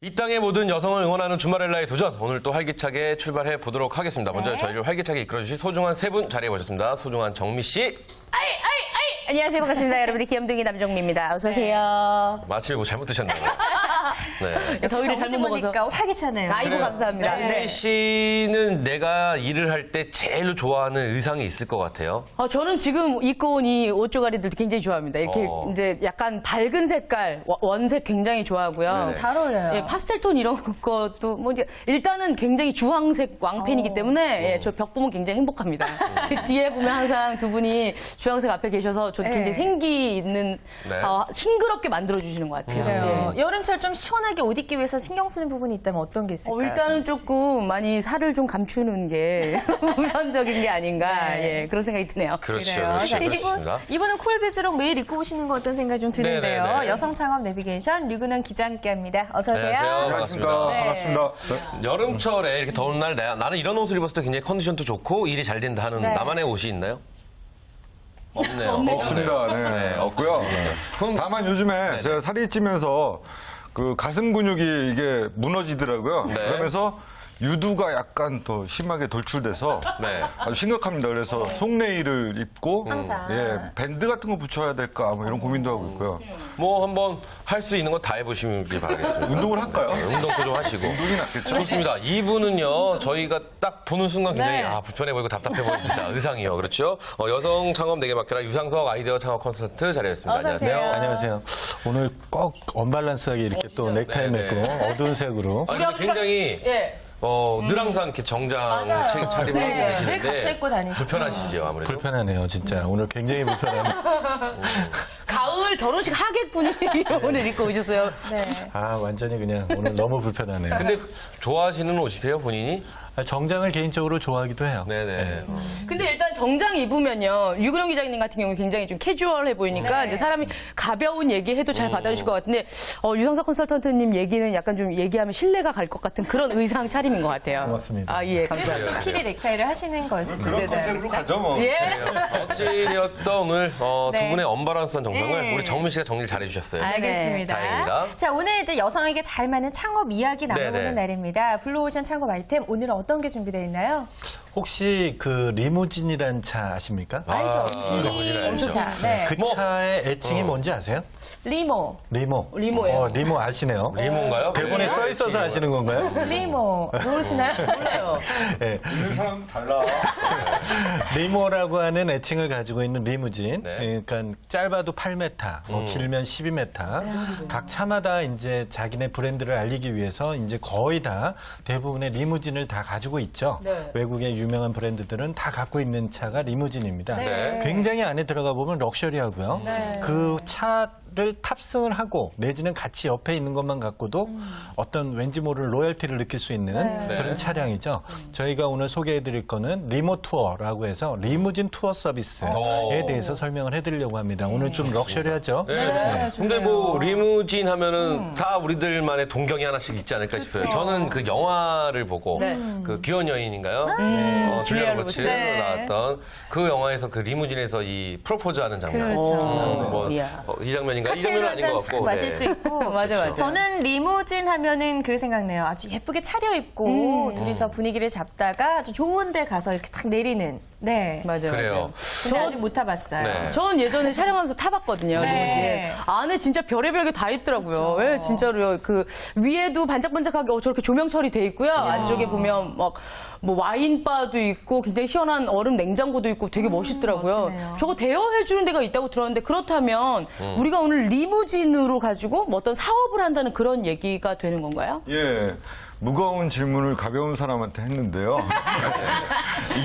이 땅의 모든 여성을 응원하는 주말엘라의 도전 오늘 또 활기차게 출발해 보도록 하겠습니다. 먼저 네. 저희를 활기차게 이끌어 주실 소중한 세 분 자리해 보셨습니다. 소중한 정미 씨 아이, 아이, 아이! 안녕하세요. 반갑습니다. 여러분들 귀염둥이 남정미입니다. 어서 오세요. 마취를 뭐 잘못 드셨나요? 네. 더위를 잘못 먹어서. 먹으니까 활기차네요. 아이고, 감사합니다. 정미 네. 씨는 내가 일을 할 때 제일로 좋아하는 의상이 있을 것 같아요. 어, 저는 지금 입고 온 이 옷 조가리들도 굉장히 좋아합니다. 이렇게 어. 이제 약간 밝은 색깔, 워- 원색 굉장히 좋아하고요. 네네. 잘 어울려요. 예, 파스텔 톤 이런 것도 뭐 이제 일단은 굉장히 주황색 왕팬이기 때문에 예, 저벽 보면 굉장히 행복합니다. 제 뒤에 보면 항상 두 분이 주황색 앞에 계셔서 저 굉장히 네. 생기 있는 네. 어, 싱그럽게 만들어 주시는 것 같아요. 그래요. 예. 여름철 좀 시원하게 옷 입기 위해서 신경 쓰는 부분이 있다면 어떤 게 있을까요? 어, 일단은 조금 많이 살을 좀 감추는 게 우선적인 게 아닌가 네. 예, 그런 생각이 드네요. 그렇죠. 그래요. 그렇죠. 자. 이분, 이분은 쿨비즈록 매일 입고 오시는 거 어떤 생각이 좀 드는데요. 네네네. 여성 창업 내비게이션 류근원 기자 함께 합니다. 어서 오세요. 안녕하세요. 반갑습니다. 네. 반갑습니다. 여름철에 이렇게 더운 날 나, 나는 이런 옷을 입었을 때 굉장히 컨디션도 좋고 일이 잘 된다 하는 네. 나만의 옷이 있나요? 없네요. 없습니다. 네, 네, 없고요. 그럼- 다만 요즘에 제가 살이 찌면서 그 가슴 근육이 이게 무너지더라고요. 네. 그러면서 유두가 약간 더 심하게 돌출돼서 네. 아주 심각합니다. 그래서 속내의를 입고 항상. 예, 밴드 같은 거 붙여야 될까 뭐 이런 고민도 하고 있고요. 뭐 한번 할 수 있는 거다 해보시길 바라겠습니다. 운동을 할까요? 네, 운동도 좀 하시고. 운동이 낫겠죠? 좋습니다. 이분은요, 저희가 딱 보는 순간 굉장히 네. 아, 불편해 보이고 답답해 보입니다. 의상이요. 그렇죠? 어, 여성 창업 내게 맡겨라 유상석 아이디어 창업 컨설턴트 자리했습니다. 어서 오세요. 안녕하세요. 안녕하세요. 오늘 꼭 언밸런스하게 이렇게 또 넥타이 네, 맺고 어두운 색으로 아니, 근데 굉장히 예. 어, 늘 항상 이렇게 정장 맞아요. 차- 차림을 네, 하고 늘 계시는데 갖춰 입고 다니시죠. 불편하시죠, 아무래도. 불편하네요, 진짜. 오늘 굉장히 불편하네요. 가을 결혼식 하객 분위기 오늘 입고 오셨어요. 네. 아, 완전히 그냥 오늘 너무 불편하네요. 근데 좋아하시는 옷이세요, 본인이? 아, 정장을 개인적으로 좋아하기도 해요. 네네. 근데 일단 정장 입으면요. 유근영 기자님 같은 경우 굉장히 좀 캐주얼해 보이니까 네. 이제 사람이 가벼운 얘기해도 잘 받아주실 것 같은데 어, 유성석 컨설턴트님 얘기는 약간 좀 얘기하면 신뢰가 갈 것 같은 그런 의상 차림인 것 같아요. 고맙습니다. 아, 예, 감사합니다. 또 피리 넥타이를 하시는 거였습니다. 그런 컨셉으로 가죠 뭐. 예. 어제였던 오늘 어, 두 네. 분의 언바란스한 정상을 네. 우리 정민 씨가 정리를 잘해주셨어요. 알겠습니다. 다행입니다. 자, 오늘 이제 여성에게 잘 맞는 창업 이야기 나눠보는 네네. 날입니다. 블루오션 창업 아이템, 오늘은 어떤 게 준비되어 있나요? 혹시 그 리무진이란 차 아십니까? 알죠? 리무진 알죠. 차. 네. 그 뭐- 차의 애칭이 뭔지 아세요? 리모. 리모. 리모예요. 어, 리모 아시네요. 리모인가요? 대본에 네. 써 있어서 아시는 건가요? 리모. 모르시나요? 몰라요. 예. 있는 사람 달라. 리모라고 하는 애칭을 가지고 있는 리무진. 네. 그러니까 짧아도 8m, 뭐 길면 12m. 각 차마다 이제 자기네 브랜드를 알리기 위해서 이제 거의 다 대부분의 리무진을 다 가지고 있죠. 네. 외국의 유명한 브랜드들은 다 갖고 있는 차가 리무진입니다. 네. 굉장히 안에 들어가 보면 럭셔리하고요. 그 차를 탑승을 하고 내지는 같이 옆에 있는 것만 갖고도 어떤 왠지 모를 로열티를 느낄 수 있는 그런 네. 차량이죠. 저희가 오늘 소개해 드릴 거는 리모 투어라고 해서 리무진 투어 서비스에 오. 대해서 설명을 해 드리려고 합니다. 오늘 좀 럭셔리하죠? 네. 근데 뭐 리무진 하면은 다 우리들만의 동경이 하나씩 있지 않을까 싶어요. 저는 그 영화를 보고 네. 그 귀여운 여인인가요? 어, 줄리아 로버츠. 네. 나왔던 그 영화에서 그 리무진에서 이 프로포즈하는 장면. 그렇죠. 음, 뭐. 어, 이 장면인가? 이 장면은 아닌 것 같고. 마실 네. 수 있고. 맞아, 맞아. 저는 리무진 하면은 그 생각나요. 아주 예쁘게 차려입고 둘이서 분위기를 잡다가 아주 좋은 데 가서 이렇게 탁 내리는. 네. 맞아요. 그래요. 근데 아직 못 타봤어요. 네. 저는 예전에 촬영하면서 타봤거든요, 네. 리무진. 안에 진짜 별의별 게 다 있더라고요. 예, 진짜로요. 그 위에도 반짝반짝하게 어, 저렇게 조명 처리돼 있고요. 안쪽에 보면 막 뭐 와인바도 있고 굉장히 시원한 얼음 냉장고도 있고 되게 멋있더라고요. 멋지네요. 저거 대여해 주는 데가 있다고 들었는데 그렇다면 우리가 오늘 리무진으로 가지고 뭐 어떤 사업을 한다는 그런 얘기가 되는 건가요? 예. 무거운 질문을 가벼운 사람한테 했는데요.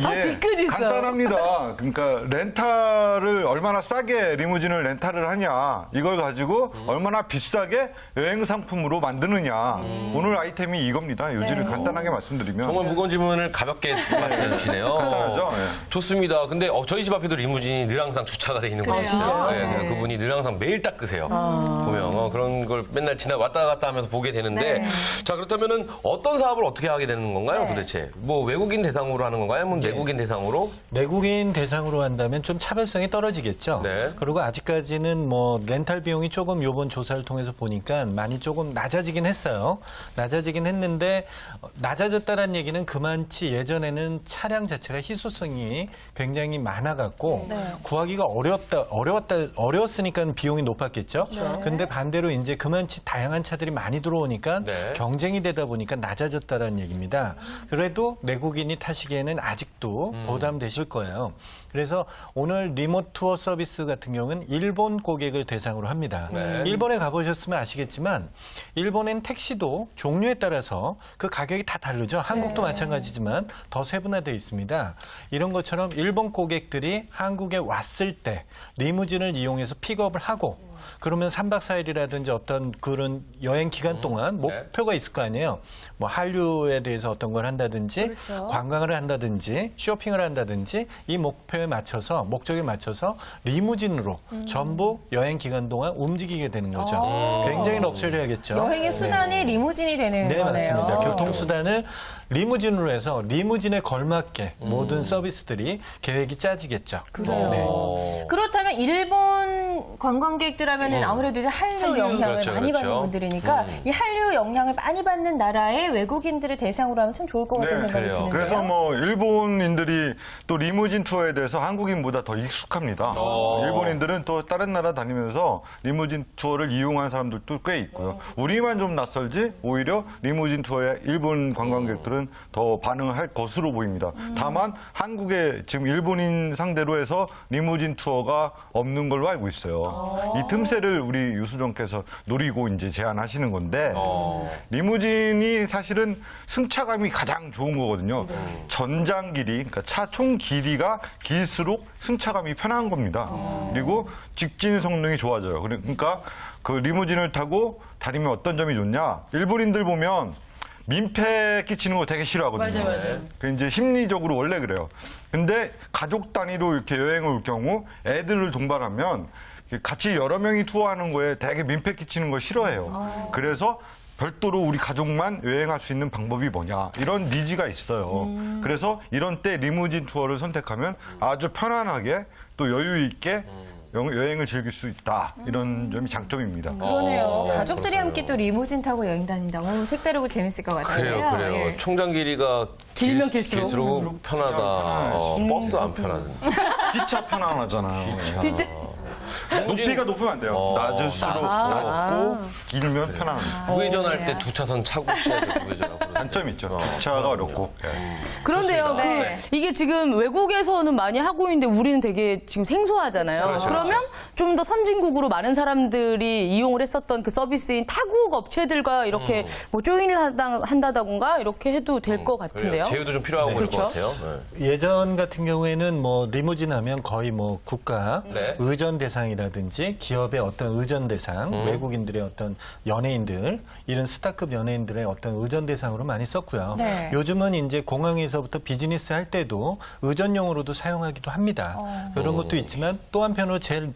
아, 뒤끝 있어. 간단합니다. 그러니까 렌탈을 얼마나 싸게 리무진을 렌탈을 하냐 이걸 가지고 음. 얼마나 비싸게 여행 상품으로 만드느냐 음. 오늘 아이템이 이겁니다. 네. 요지를 간단하게 말씀드리면 정말 무거운 질문을 가볍게 말씀해 주시네요. 간단하죠? 어, 예. 좋습니다. 근데 어, 저희 집 앞에도 리무진이 늘 항상 주차가 돼 있는 곳이 있어요. 네, 그래서 그분이 늘 항상 매일 닦으세요. 보면 어, 그런 걸 맨날 지나 왔다 갔다 하면서 보게 되는데 네. 자 그렇다면은 어떤 사업을 어떻게 하게 되는 건가요, 네. 도대체? 뭐 외국인 대상으로 하는 건가요? 아니면 내국인 대상으로? 내국인 대상으로 한다면 좀 차별성이 떨어지겠죠. 네. 그리고 아직까지는 뭐 렌탈 비용이 조금 요번 조사를 통해서 보니까 많이 조금 낮아지긴 했어요. 낮아지긴 했는데 어, 낮아졌다는 얘기는 그만치 예전에는 차량 자체가 희소성이 굉장히 많아갖고 네. 구하기가 어렵다, 어려웠다, 어려웠으니까 비용이 높았겠죠. 그렇죠. 근데 반대로 이제 그만치 다양한 차들이 많이 들어오니까 네. 경쟁이 되다 보니까 낮아졌다는 얘기입니다. 그래도 내국인이 타시기에는 아직도 음. 부담되실 거예요. 그래서 오늘 리모트 투어 서비스 같은 경우는 일본 고객을 대상으로 합니다. 네. 일본에 가보셨으면 아시겠지만 일본엔 택시도 종류에 따라서 그 가격이 다 다르죠. 한국도 네. 마찬가지지만 더 세분화되어 있습니다. 이런 것처럼 일본 고객들이 한국에 왔을 때 리무진을 이용해서 픽업을 하고 그러면 3박 4일이라든지 어떤 그런 여행 기간 동안 목표가 있을 거 아니에요. 뭐 한류에 대해서 어떤 걸 한다든지 그렇죠. 관광을 한다든지 쇼핑을 한다든지 이 목표에 맞춰서 목적에 맞춰서 리무진으로 전부 여행 기간 동안 움직이게 되는 거죠. 굉장히 럭셔리하겠죠. 여행의 네. 수단이 리무진이 되는 네, 거네요. 맞습니다. 교통수단을 리무진으로 해서 리무진에 걸맞게 모든 서비스들이 계획이 짜지겠죠. 그래요. 네. 어. 그렇다면 일본 관광객들 하면은 아무래도 이제 한류, 영향을 그렇죠, 많이 그렇죠. 받는 분들이니까 이 한류 영향을 많이 받는 나라의 외국인들을 대상으로 하면 참 좋을 것 같다는 네, 생각이 그래요. 드는데요. 그래서 뭐 일본인들이 또 리무진 투어에 대해서 한국인보다 더 익숙합니다. 어. 일본인들은 또 다른 나라 다니면서 리무진 투어를 이용한 사람들도 꽤 있고요. 우리만 좀 낯설지 오히려 리무진 투어에 일본 관광객들은 더 반응할 것으로 보입니다. 다만 한국에 지금 일본인 상대로 해서 리무진 투어가 없는 걸로 알고 있어요. 이 틈새를 우리 유수정께서 노리고 이제 제안하시는 건데 어. 리무진이 사실은 승차감이 가장 좋은 거거든요. 전장 길이, 그러니까 차 총 길이가 길수록 승차감이 편한 겁니다. 그리고 직진 성능이 좋아져요. 그러니까 그 리무진을 타고 다니면 어떤 점이 좋냐? 일본인들 보면 민폐 끼치는 거 되게 싫어하거든요. 맞아요, 맞아요. 그 이제 심리적으로 원래 그래요. 근데 가족 단위로 이렇게 여행을 올 경우 애들을 동반하면 같이 여러 명이 투어하는 거에 되게 민폐 끼치는 거 싫어해요. 그래서 별도로 우리 가족만 여행할 수 있는 방법이 뭐냐 이런 니즈가 있어요. 그래서 이런 때 리무진 투어를 선택하면 아주 편안하게 또 여유 있게 여- 여행을 즐길 수 있다 이런 점이 장점입니다. 그러네요. 어, 가족들이 그렇군요. 함께 또 리무진 타고 여행 다닌다. 오, 색다르고 재밌을 것 같아요. 그래요, 그래요. 예. 총장 길이가 길면 길- 길수록. 길수록 편하다. 어, 버스 안 편하든. 기차 편안하잖아요. 진 짜 높이가 높으면 안 돼요. 어. 낮을수록 낮고 길면 편안합니다. 우회전할 때 두 차선 차고 쉬어야 돼, 우회전하고. 단점이 있죠. 주차가 어렵고. 그런데요, 좋습니다. 그 네. 이게 지금 외국에서는 많이 하고 있는데 우리는 되게 지금 생소하잖아요. 그렇죠, 그러면 좀 더 선진국으로 많은 사람들이 이용을 했었던 그 서비스인 타국 업체들과 이렇게 뭐 조인을 한다, 한다던가 이렇게 해도 될 것 같은데요. 그래요. 제휴도 좀 필요하고 그럴 것 그렇죠. 같아요. 네. 예전 같은 경우에는 뭐 리무진 하면 거의 뭐 국가 네. 의전 대상이라 든지 기업의 어떤 의전 대상, 외국인들의 어떤 연예인들 이런 스타급 연예인들의 어떤 의전 대상으로 많이 썼고요. 네. 요즘은 이제 공항에서부터 비즈니스 할 때도 의전용으로도 사용하기도 합니다. 그런 것도 있지만 또 한편으로 제일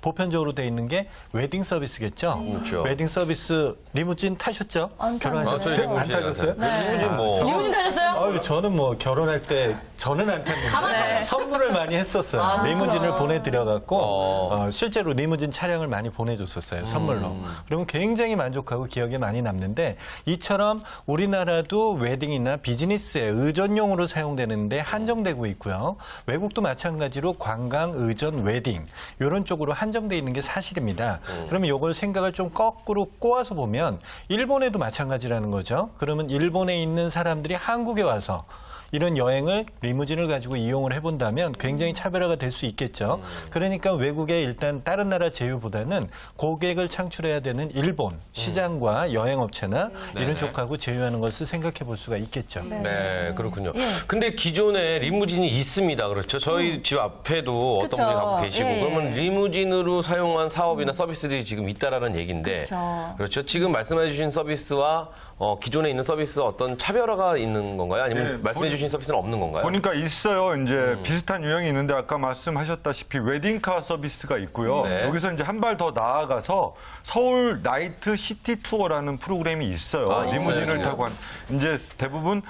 보편적으로 돼 있는 게 웨딩 서비스겠죠. 그렇죠. 웨딩 서비스 리무진 타셨죠? 안 결혼하셨어요? 탔어요. 안 타셨어요? 리무진 뭐. 리무진 타셨어요? 아유, 저는 뭐 결혼할 때 저는 안 탔는데 선물을 많이 했었어요. 리무진을 보내드려갖고 어. 어, 실제로 리무진 차량을 많이 보내줬었어요. 선물로. 그러면 굉장히 만족하고 기억에 많이 남는데 이처럼 우리나라도 웨딩이나 비즈니스에 의전용으로 사용되는데 한정되고 있고요. 외국도 마찬가지로 관광, 의전, 웨딩 이런 쪽으로 한 정돼 있는 게 사실입니다. 그러면 이걸 생각을 좀 거꾸로 꼬아서 보면 일본에도 마찬가지라는 거죠. 그러면 일본에 있는 사람들이 한국에 와서 이런 여행을 리무진을 가지고 이용을 해본다면 굉장히 차별화가 될 수 있겠죠. 그러니까 외국의 일단 다른 나라 제휴보다는 고객을 창출해야 되는 일본 시장과 여행업체나 이런 쪽하고 제휴하는 것을 생각해 볼 수가 있겠죠. 네, 그렇군요. 근데 기존에 리무진이 있습니다. 그렇죠. 저희 집 앞에도 어떤 그쵸. 분이 갖고 계시고 예, 예. 그러면 리무진으로 사용한 사업이나 서비스들이 지금 있다라는 얘기인데 그쵸. 그렇죠. 지금 말씀해 주신 서비스와 어, 기존에 있는 서비스와 어떤 차별화가 있는 건가요? 아니면 네, 말씀해 주신 리무진 서비스는 없는 건가요? 보니까 있어요. 이제 음. 비슷한 유형이 있는데 아까 말씀하셨다시피 웨딩카 서비스가 있고요. 네. 여기서 이제 한 발 더 나아가서 서울 나이트 시티 투어라는 프로그램이 있어요. 아, 리무진을 있어요, 타고 한 이제 대부분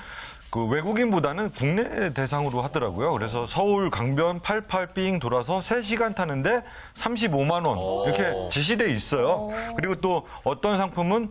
그 외국인보다는 국내 대상으로 하더라고요. 그래서 서울 강변 88빙 돌아서 3시간 타는데 35만 원 이렇게 지시돼 있어요. 그리고 또 어떤 상품은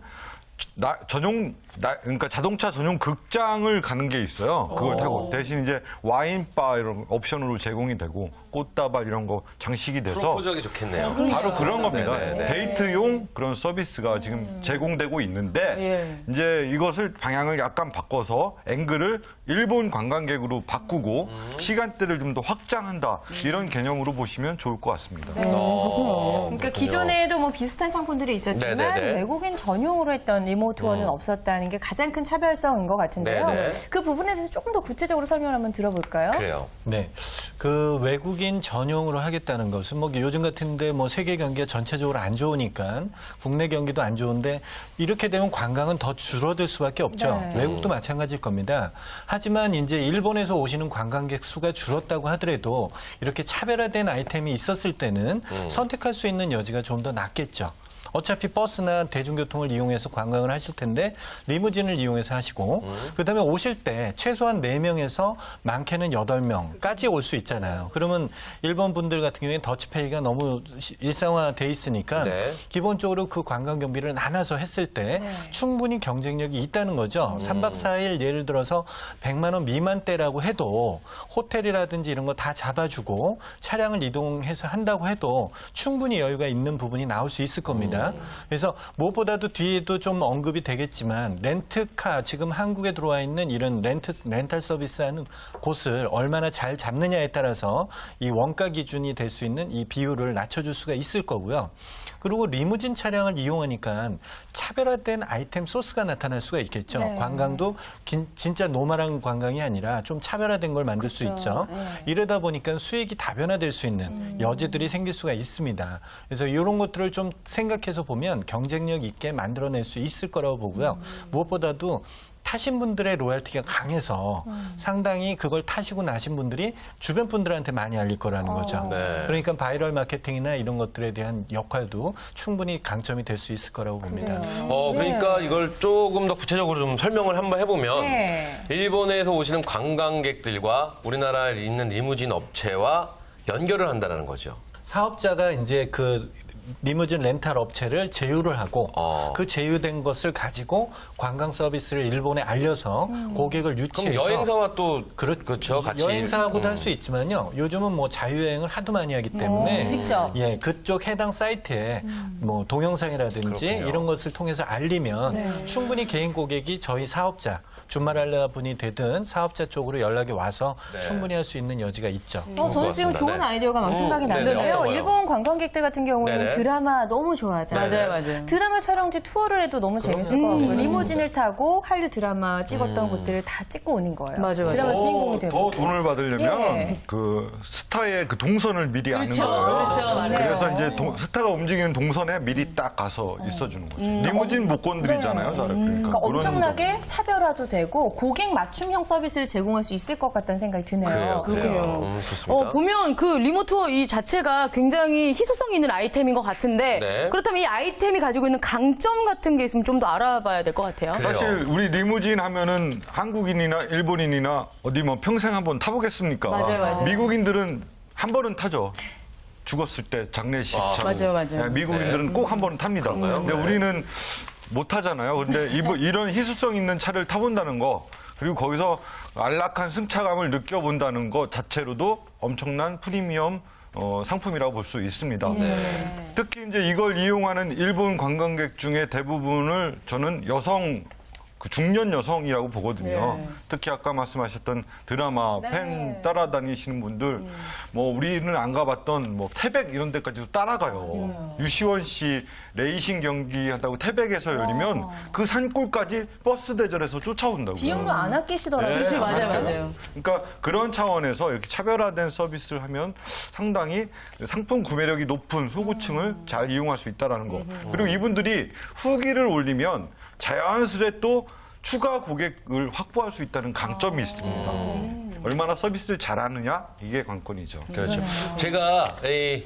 나- 전용 나- 그러니까 자동차 전용 극장을 가는 게 있어요. 그걸 타고 대신 이제 와인바 이런 옵션으로 제공이 되고 꽃다발 이런 거 장식이 돼서 프로포즈하기 좋겠네요. 바로 그런 겁니다. 네네네. 데이트용 그런 서비스가 지금 제공되고 있는데 예. 이제 이것을 방향을 약간 바꿔서 앵글을 일본 관광객으로 바꾸고 음. 시간대를 좀 더 확장한다 이런 개념으로 보시면 좋을 것 같습니다. 어, 그러니까 기존에도 뭐 비슷한 상품들이 있었지만 네네네. 외국인 전용으로 했던 리모 투어는 없었다는 게 가장 큰 차별성인 것 같은데요. 네네. 그 부분에 대해서 조금 더 구체적으로 설명을 한번 들어볼까요? 그래요. 네. 그 외국인 전용으로 하겠다는 것은 뭐 요즘 같은데 뭐 세계 경기가 전체적으로 안 좋으니까 국내 경기도 안 좋은데 이렇게 되면 관광은 더 줄어들 수밖에 없죠. 네. 외국도 마찬가지일 겁니다. 하지만 이제 일본에서 오시는 관광객 수가 줄었다고 하더라도 이렇게 차별화된 아이템이 있었을 때는 선택할 수 있는 여지가 좀 더 낮겠죠. 어차피 버스나 대중교통을 이용해서 관광을 하실 텐데 리무진을 이용해서 하시고 그다음에 오실 때 최소한 네명에서 많게는 여덟 명까지 올 수 있잖아요. 그러면 일본 분들 같은 경우에 더치페이가 너무 시- 일상화돼 있으니까 네. 기본적으로 그 관광 경비를 나눠서 했을 때 충분히 경쟁력이 있다는 거죠. 삼박사일 예를 들어서 100만 원 미만대라고 해도 호텔이라든지 이런 거 다 잡아주고 차량을 이동해서 한다고 해도 충분히 여유가 있는 부분이 나올 수 있을 겁니다. 그래서 무엇보다도 뒤에도 좀 언급이 되겠지만 렌트카 지금 한국에 들어와 있는 이런 렌트 렌탈 서비스하는 곳을 얼마나 잘 잡느냐에 따라서 이 원가 기준이 될 수 있는 이 비율을 낮춰줄 수가 있을 거고요. 그리고 리무진 차량을 이용하니까 차별화된 아이템 소스가 나타날 수가 있겠죠. 네. 관광도 긴- 진짜 노멀한 관광이 아니라 좀 차별화된 걸 만들 수 있죠. 이러다 보니까 수익이 다변화될 수 있는 여지들이 생길 수가 있습니다. 그래서 이런 것들을 좀 생각해 서 보면 경쟁력 있게 만들어낼 수 있을 거라고 보고요. 무엇보다도 타신 분들의 로얄티가 강해서 상당히 그걸 타시고 나신 분들이 주변 분들한테 많이 알릴 거라는 거죠. 네. 그러니까 바이럴 마케팅이나 이런 것들에 대한 역할도 충분히 강점이 될 수 있을 거라고 봅니다. 어, 그러니까 이걸 조금 더 구체적으로 좀 설명을 한번 해보면 네. 일본에서 오시는 관광객들과 우리나라에 있는 리무진 업체와 연결을 한다는 거죠. 사업자가 이제 그 리무진 렌탈 업체를 제휴를 하고 어. 그 제휴된 것을 가지고 관광 서비스를 일본에 알려서 고객을 그럼 유치해서 여행사와 또 그렇, 그렇죠, 같이 여행사하고도 음. 할수 있지만요. 요즘은 뭐 자유여행을 하도 많이 하기 때문에 어, 직접. 예, 그쪽 해당 사이트에 뭐 동영상이라든지 그렇군요. 이런 것을 통해서 알리면 충분히 개인 고객이 저희 사업자 주말 알바분이 되든 사업자 쪽으로 연락이 와서 네. 충분히 할 수 있는 여지가 있죠. 어, 저는 지금. 좋은 네. 아이디어가 막 음, 생각이 나는데요. 거요? 일본 관광객들 같은 경우에는 네네. 드라마 너무 좋아하잖아요. 맞아요, 맞아요. 드라마 촬영지 투어를 해도 너무 재밌을 것 같고요. 리무진을 타고 한류 드라마 찍었던 곳들을 다 찍고 오는 거예요. 맞아요, 맞아요. 드라마 주인공이 더, 되고. 더 돈을 받으려면 예. 그 스타의 그 동선을 미리 아는 그렇죠, 거예요. 그렇죠, 맞아요. 그래서 이제 동- 스타가 움직이는 동선에 미리 딱 가서 있어주는 거죠. 리무진 못 건드리잖아요, 잘. 그러니까, 그러니까 엄청나게 차별화도 되고 고객 맞춤형 서비스를 제공할 수 있을 것 같다는 생각이 드네요. 그래요, 그래요. 음, 좋습니다. 어, 보면 그 리모투어 이 자체가 굉장히 희소성 있는 아이템인 것 같은데 네. 그렇다면 이 아이템이 가지고 있는 강점 같은 게 있으면 좀 더 알아봐야 될 것 같아요. 그래요. 사실 우리 리무진 하면은 한국인이나 일본인이나 어디 뭐 평생 한번 타보겠습니까? 맞아요, 맞아요. 미국인들은 한 번은 타죠. 죽었을 때 장례식 아, 차고. 맞아요, 맞아요. 네, 미국인들은 꼭 한 번은 탑니다. 근데 우리는 못 타잖아요. 근데 이- 이런 희소성 있는 차를 타본다는 거 그리고 거기서 안락한 승차감을 느껴본다는 것 자체로도 엄청난 프리미엄 어, 상품이라고 볼 수 있습니다. 특히 이제 이걸 이용하는 일본 관광객 중에 대부분을 저는 여성 그 중년 여성이라고 보거든요. 네. 특히 아까 말씀하셨던 드라마 팬 따라다니시는 분들, 뭐 우리는 안 가봤던 뭐 태백 이런 데까지도 따라가요. 유시원 씨 레이싱 경기 한다고 태백에서 열리면 그 산골까지 버스 대절해서 쫓아온다고요. 비용도 안 아끼시더라고요. 네, 그렇죠, 맞아요, 맞아요. 맞아요. 그러니까 그런 차원에서 이렇게 차별화된 서비스를 하면 상당히 상품 구매력이 높은 소구층을 잘 이용할 수 있다라는 거. 그리고 이분들이 후기를 올리면 자연스레 또 추가 고객을 확보할 수 있다는 강점이 있습니다. 얼마나 서비스를 잘하느냐 이게 관건이죠. 그렇죠. 제가 이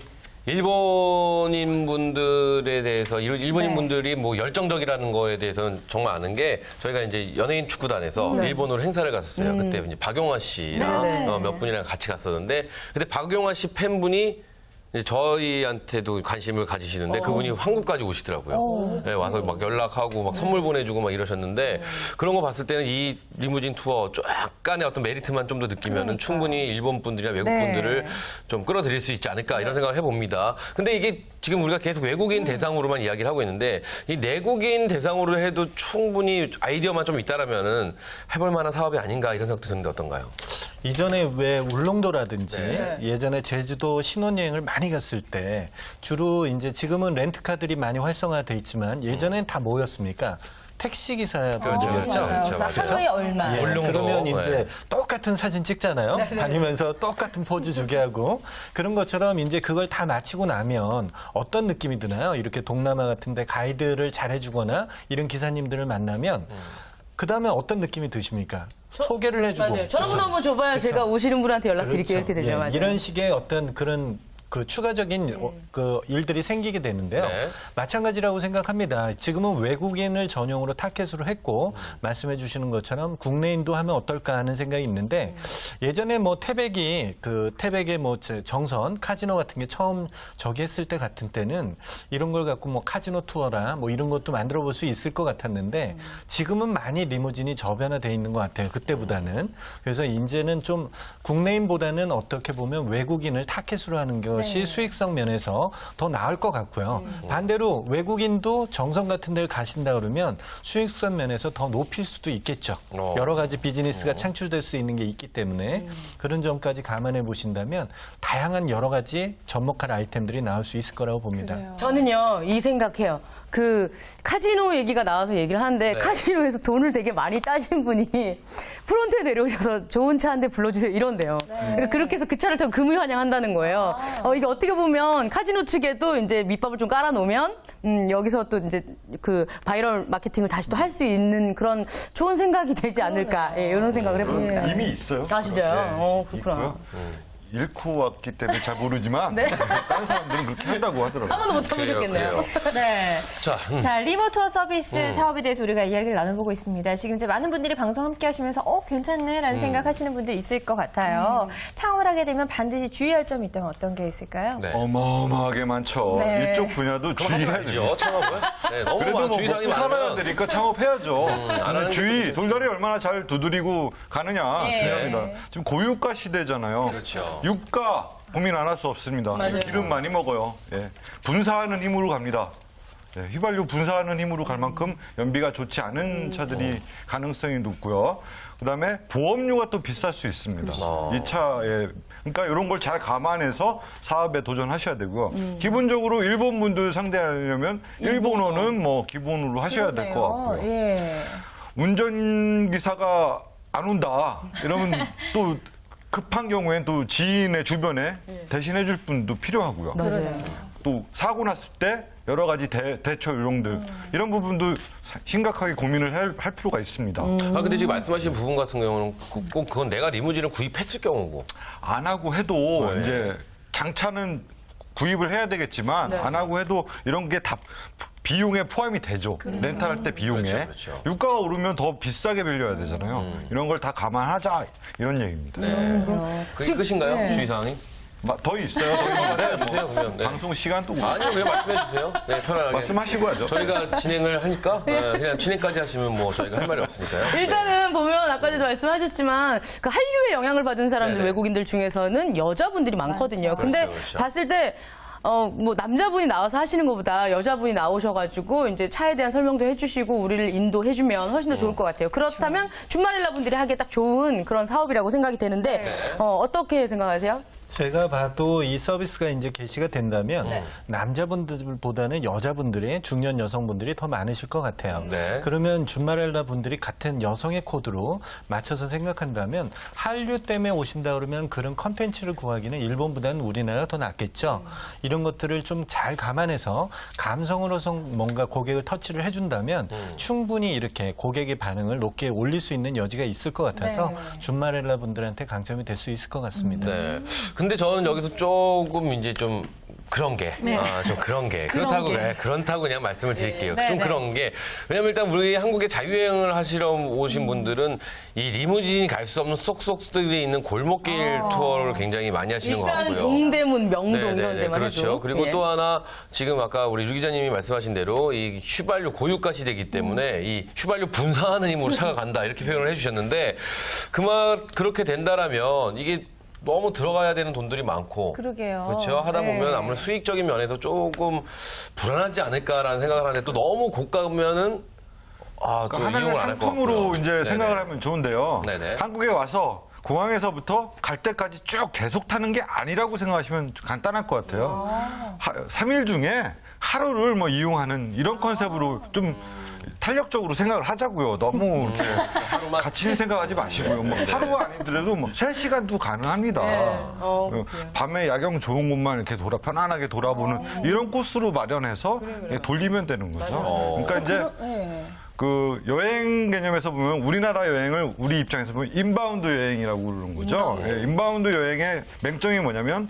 일본인 분들에 대해서 일- 일본인 네. 분들이 뭐 열정적이라는 거에 대해서는 정말 아는 게 저희가 이제 연예인 축구단에서 일본으로 행사를 갔었어요. 그때 이제 박용화 씨랑 네, 네. 어, 몇 분이랑 같이 갔었는데 그때 박용화 씨 팬분이 저희한테도 관심을 가지시는데 그분이 한국까지 오시더라고요. 네, 와서 막 연락하고 막 선물 보내주고 막 이러셨는데 그런 거 봤을 때는 이 리무진 투어 좀 약간의 어떤 메리트만 좀 더 느끼면은 충분히 일본 분들이나 외국 네. 분들을 좀 끌어들일 수 있지 않을까 이런 생각을 해봅니다. 근데 이게 지금 우리가 계속 외국인 대상으로만 이야기를 하고 있는데 이 내국인 대상으로 해도 충분히 아이디어만 좀 있다라면은 해볼 만한 사업이 아닌가 이런 생각도 드는데 어떤가요? 이전에 왜 울릉도라든지 네. 예전에 제주도 신혼여행을 많이 갔을 때 주로 이제 지금은 렌트카들이 많이 활성화돼 있지만 예전엔 다 뭐였습니까? 택시 기사분들이었죠. 그렇죠, 그렇죠, 자, 맞아요. 하루에 얼마. 예, 울릉도. 그러면 이제 네. 똑같은 사진 찍잖아요. 다니면서 똑같은 포즈 주게 하고 그런 것처럼 이제 그걸 다 마치고 나면 어떤 느낌이 드나요? 이렇게 동남아 같은데 가이드를 잘 해주거나 이런 기사님들을 만나면 그 다음에 어떤 느낌이 드십니까? 소개를 해주고 맞아요. 전화번호 한번 줘봐야 제가 오시는 분한테 연락드릴게요. 이렇게 되죠. 예, 맞아요. 이런 식의 어떤 그런 그 추가적인 어, 그 일들이 생기게 되는데요. 네. 마찬가지라고 생각합니다. 지금은 외국인을 전용으로 타켓으로 했고 말씀해 주시는 것처럼 국내인도 하면 어떨까 하는 생각이 있는데 예전에 뭐 태백이 그 태백의 뭐 저- 정선 카지노 같은 게 처음 저기 했을 때 같은 때는 이런 걸 갖고 뭐 카지노 투어라 뭐 이런 것도 만들어 볼 수 있을 것 같았는데 지금은 많이 리무진이 저변화돼 있는 것 같아요. 그때보다는. 그래서 이제는 좀 국내인보다는 어떻게 보면 외국인을 타켓으로 하는 것이 수익성 면에서 더 나을 것 같고요. 반대로 외국인도 정선 같은 데를 가신다 그러면 수익성 면에서 더 높일 수도 있겠죠. 어. 여러 가지 비즈니스가 창출될 수 있는 게 있기 때문에 그런 점까지 감안해 보신다면 다양한 여러 가지 접목할 아이템들이 나올 수 있을 거라고 봅니다. 저는요, 이 생각해요. 그 카지노 얘기가 나와서 얘기를 하는데 네. 카지노에서 돈을 되게 많이 따신 분이 프론트에 내려오셔서 좋은 차 한 대 불러주세요 이런데요. 그러니까 그렇게 해서 그 차를 타고 금유 환영한다는 거예요. 어, 이게 어떻게 보면 카지노 측에도 이제 밑밥을 좀 깔아놓으면 음, 여기서 또 이제 그 바이럴 마케팅을 다시 또 할 수 있는 그런 좋은 생각이 되지 않을까 예, 이런 생각을 해봅니다. 이미 있어요. 아, 진짜요? 어, 그렇구나. 있고요. 잃고 왔기 때문에 잘 모르지만 네. 다른 사람들은 그렇게 한다고 하더라고요. 한 번도 못. 그래요. 네. 자, 음. 자, 리모 투어 서비스 사업에 대해서 우리가 이야기를 나눠보고 있습니다. 지금 이제 많은 분들이 방송 함께 하시면서, 어, 괜찮네, 라는 생각하시는 분들 있을 것 같아요. 창업을 하게 되면 반드시 주의할 점이 있다면 어떤 게 있을까요? 네. 어마어마하게 많죠. 네. 이쪽 분야도 주의해야 돼요. 아니죠 창업은? 네, 너무 그래도 많- 뭐 주의사항이 먹고 살아야 되니까 창업해야죠. 하는 주의, 돌다리 얼마나 잘 두드리고 가느냐 예. 중요합니다. 지금 고유가 시대잖아요. 그렇죠. 유가 고민 안 할 수 없습니다. 맞아요. 기름 많이 먹어요. 예. 분사하는 힘으로 갑니다. 예, 휘발유 분사하는 힘으로 갈 만큼 연비가 좋지 않은 차들이 가능성이 높고요. 그다음에 보험료가 또 비쌀 수 있습니다. 이 차에 그러니까 이런 걸 잘 감안해서 사업에 도전하셔야 되고요. 기본적으로 일본 분들 상대하려면 일본어는 뭐 기본으로 하셔야 될 것 같고요. 예. 운전기사가 안 온다 이러면 또 급한 경우엔 또 지인의 주변에 대신해 줄 분도 필요하고요. 맞아요. 또 사고 났을 때 여러 가지 대, 대처 요령들 이런 부분도 사- 심각하게 고민을 할, 할 필요가 있습니다. 아 근데 지금 말씀하신 부분 같은 경우는 꼭- 꼭 그건 내가 리무진을 구입했을 경우고 안 하고 해도 네. 이제 장차는 구입을 해야 되겠지만 네. 안 하고 해도 이런 게 다 비용에 포함이 되죠. 렌탈할 때 비용에. 그렇죠, 그렇죠. 유가가 오르면 더 비싸게 빌려야 되잖아요. 이런 걸 다 감안하자 이런 얘기입니다. 네. 그게 끝인가요? 네. 주의사항이? 마- 더 있어요. 더 있는데 주세요, 뭐 그러면. 네. 방송 시간 또 아니요, 그냥 말씀해 주세요. 네, 편안하게. 말씀하시고 하죠. 저희가 진행을 하니까 네, 그냥 진행까지 하시면 뭐 저희가 할 말이 없으니까요. 일단은 보면 아까 전에 말씀하셨지만 그 한류에 영향을 받은 사람들 네네. 외국인들 중에서는 여자분들이 많거든요. 근데 그렇죠, 그렇죠. 봤을 때 어, 뭐, 남자분이 나와서 하시는 것보다 여자분이 나오셔가지고, 이제 차에 대한 설명도 해주시고, 우리를 인도해주면 훨씬 더 좋을 것 같아요. 그렇다면, 준마릴라 분들이 하기에 딱 좋은 그런 사업이라고 생각이 되는데, 어, 어떻게 생각하세요? 제가 봐도 이 서비스가 이제 개시가 된다면 네. 남자분들보다는 여자분들이 중년 여성분들이 더 많으실 것 같아요. 네. 그러면 준마렐라 분들이 같은 여성의 코드로 맞춰서 생각한다면 한류 때문에 오신다 그러면 그런 컨텐츠를 구하기는 일본보다는 우리나라가 더 낫겠죠. 이런 것들을 좀 잘 감안해서 감성으로서 뭔가 고객을 터치를 해준다면 충분히 이렇게 고객의 반응을 높게 올릴 수 있는 여지가 있을 것 같아서 준마렐라 분들한테 강점이 될 수 있을 것 같습니다. 네. 근데 저는 여기서 조금 이제 좀 그런 게, 아, 좀 그런 게. 그렇다고, 게. 네, 그렇다고 그냥 말씀을 드릴게요. 네, 좀 네. 그런 게. 왜냐면 일단 우리 한국에 자유여행을 하시러 오신 분들은 이 리무진이 갈 수 없는 쏙쏙들이 있는 골목길 투어를 굉장히 많이 하시는 것 같고요. 동대문, 명동 네네네, 이런 데만 그렇죠. 해도. 그리고 예. 또 하나 지금 아까 우리 유 기자님이 말씀하신 대로 이 휘발유 고유가 시대이기 때문에 음. 이 휘발유 분사하는 힘으로 차가 간다 이렇게 표현을 해주셨는데 그말 그렇게 된다라면 이게 너무 들어가야 되는 돈들이 많고 그러게요. 그렇죠. 하다 네. 보면 아무래도 수익적인 면에서 조금 불안하지 않을까라는 생각을 하는데 또 너무 고가면은 아, 또 그러니까 하나의 이용을 안할것 같고요. 상품으로 이제 네네. 생각을 하면 좋은데요. 네네. 한국에 와서 공항에서부터 갈 때까지 쭉 계속 타는 게 아니라고 생각하시면 간단할 것 같아요. 하, 3일 중에 하루를 뭐 이용하는 이런 컨셉으로 좀 탄력적으로 생각을 하자고요. 너무 이렇게 같이 생각하지 마시고요. 뭐 하루가 아니더라도 뭐 3시간도 가능합니다. 어, 어, 밤에 야경 좋은 곳만 이렇게 돌아 편안하게 돌아보는 이런 코스로 마련해서 이렇게 돌리면 되는 거죠. 그러니까 이제 네. 그 여행 개념에서 보면 우리나라 여행을 우리 입장에서 보면 인바운드 여행이라고 그러는 거죠. 예, 인바운드 여행의 맹점이 뭐냐면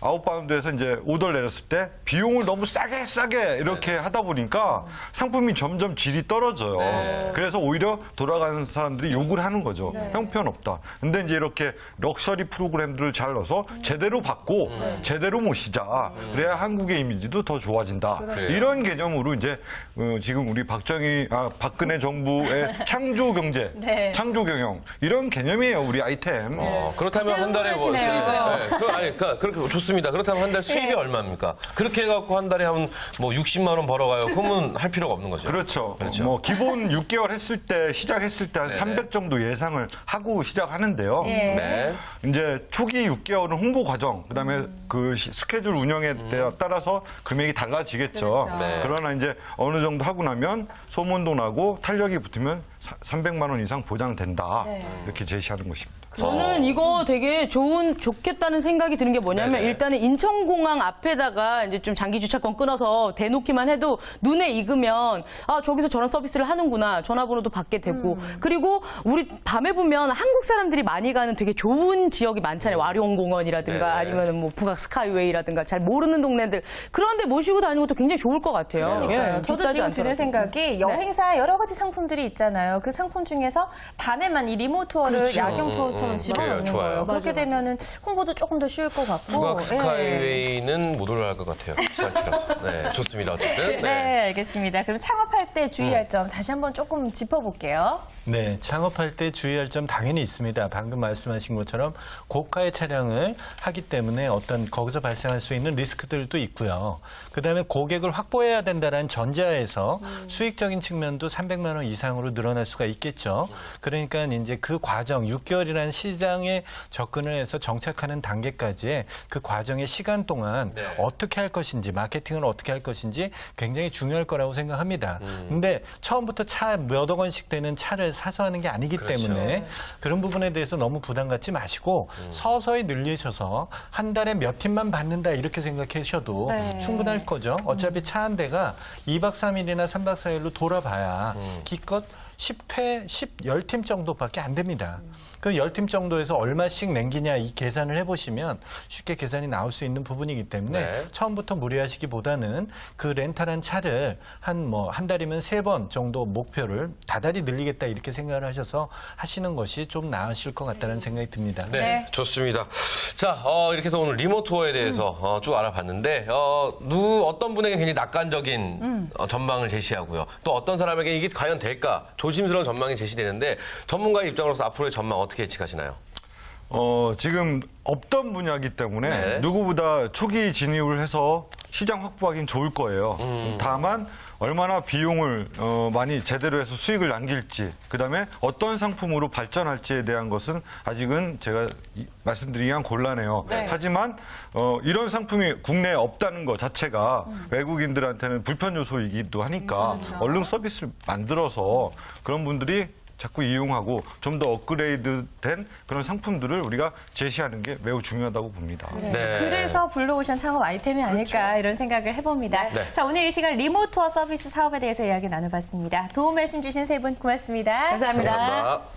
아웃바운드에서 이제 오더를 내렸을 때 비용을 너무 싸게 싸게 이렇게 하다 보니까 상품이 점점 질이 떨어져요. 네. 그래서 오히려 돌아가는 사람들이 욕을 하는 거죠. 형편없다. 근데 이제 이렇게 럭셔리 프로그램들을 잘 넣어서 제대로 받고 제대로 모시자. 그래야 한국의 이미지도 더 좋아진다. 그래요. 이런 개념으로 이제 어, 지금 우리 박정희 아, 박근혜 정부의 창조 경제, 네. 창조 경영 이런 개념이에요. 우리 아이템. 어, 그렇다면 한 달에 뭐 흥분하시네요. 네, 그, 아니, 그, 그렇게 좋습니다. 그렇다면 한 달 수입이 네. 얼마입니까? 그렇게 해갖고 한 달에 한 뭐 60만 원 벌어가요. 그러면 할 필요가 없는 거죠. 그렇죠. 그렇죠. 뭐 기본 6개월 했을 때 시작했을 때한 네네. 300 정도 예상을 하고 시작하는데요. 예. 네. 이제 초기 6개월은 홍보 과정, 그다음에 그 시- 스케줄 운영에 대- 따라서 금액이 달라지겠죠. 그렇죠. 네. 그러나 이제 어느 정도 하고 나면 소문도 나고 탄력이 붙으면 사- 300만 원 이상 보장된다. 이렇게 제시하는 것입니다. 저는 이거 되게 좋은 좋겠다는 생각이 드는 게 뭐냐면 네네. 일단은 인천공항 앞에다가 이제 좀 장기 주차권 끊어서 대놓기만 해도 눈에 익으면 아 저기서 저런 서비스를 하는구나 전화번호도 받게 되고 그리고 우리 밤에 보면 한국 사람들이 많이 가는 되게 좋은 지역이 많잖아요 와룡공원이라든가 네네. 아니면 뭐 북악 스카이웨이라든가 잘 모르는 동네들 그런데 모시고 다니는 것도 굉장히 좋을 것 같아요. 예, 네. 저도 지금 않더라도. 드는 생각이 여행사 여러 가지 상품들이 있잖아요. 그 상품 중에서 밤에만 이 리모 투어를 야경 투어처럼 음, 집어넣는 그래요. 좋아요. 거예요. 그렇게 되면은 홍보도 조금 더 쉬울 것 같고. 북악 예. 스카이웨이는 못 올라갈 것 같아요. 시작이라서. 네, 좋습니다. 어쨌든. 네. 알겠습니다. 그럼 창업할 때 주의할 점 다시 한번 조금 짚어볼게요. 네, 창업할 때 주의할 점 당연히 있습니다. 방금 말씀하신 것처럼 고가의 차량을 하기 때문에 어떤 거기서 발생할 수 있는 리스크들도 있고요. 그다음에 고객을 확보해야 된다는 전제하에서 수익적인 측면도 300만 원 이상으로 늘어날 수가 있겠죠. 그러니까 이제 그 과정 6개월이라는 시장에 접근을 해서 정착하는 단계까지의 그 과정의 시간 동안 네. 어떻게 할 것인지 마케팅을 어떻게 할 것인지 굉장히 중요할 거라고 생각합니다. 근데 처음부터 차 몇억 원씩 되는 차를 사서 하는 게 아니기 그렇죠. 때문에 그런 부분에 대해서 너무 부담 갖지 마시고 서서히 늘리셔서 한 달에 몇 팀만 받는다 이렇게 생각하셔도 네. 충분할 거죠. 어차피 차 한 대가 2박 3일이나 3박 4일로 돌아봐야 기껏 10회, 10, 10팀 정도밖에 안 됩니다. 그 10팀 정도에서 얼마씩 남기냐 이 계산을 해보시면 쉽게 계산이 나올 수 있는 부분이기 때문에 네. 처음부터 무리하시기보다는 그 렌탈한 차를 한 뭐 한 달이면 세 번 정도 목표를 다달이 늘리겠다 이렇게 생각을 하셔서 하시는 것이 좀 나으실 것 같다는 생각이 듭니다. 네, 네. 좋습니다. 자, 어, 이렇게 해서 오늘 리모 투어에 대해서 어, 쭉 알아봤는데, 어, 누, 어떤 분에게 굉장히 낙관적인 어, 전망을 제시하고요. 또 어떤 사람에게 이게 과연 될까? 조심스러운 전망이 제시되는데, 전문가의 입장으로서 앞으로의 전망 어떻게 예측하시나요? 어, 지금 없던 분야이기 때문에 네. 누구보다 초기 진입을 해서 시장 확보하기는 좋을 거예요. 다만 얼마나 비용을 어, 많이 제대로 해서 수익을 남길지 그다음에 어떤 상품으로 발전할지에 대한 것은 아직은 제가 이- 말씀드리기가 곤란해요. 하지만 어, 이런 상품이 국내에 없다는 것 자체가 외국인들한테는 불편 요소이기도 하니까 얼른 서비스를 만들어서 그런 분들이 자꾸 이용하고 좀 더 업그레이드된 그런 상품들을 우리가 제시하는 게 매우 중요하다고 봅니다. 네. 그래서 블루오션 창업 아이템이 아닐까 이런 생각을 해봅니다. 네. 자, 오늘 이 시간 리모트 투어 서비스 사업에 대해서 이야기 나눠봤습니다. 도움 말씀 주신 세 분 고맙습니다. 감사합니다. 감사합니다.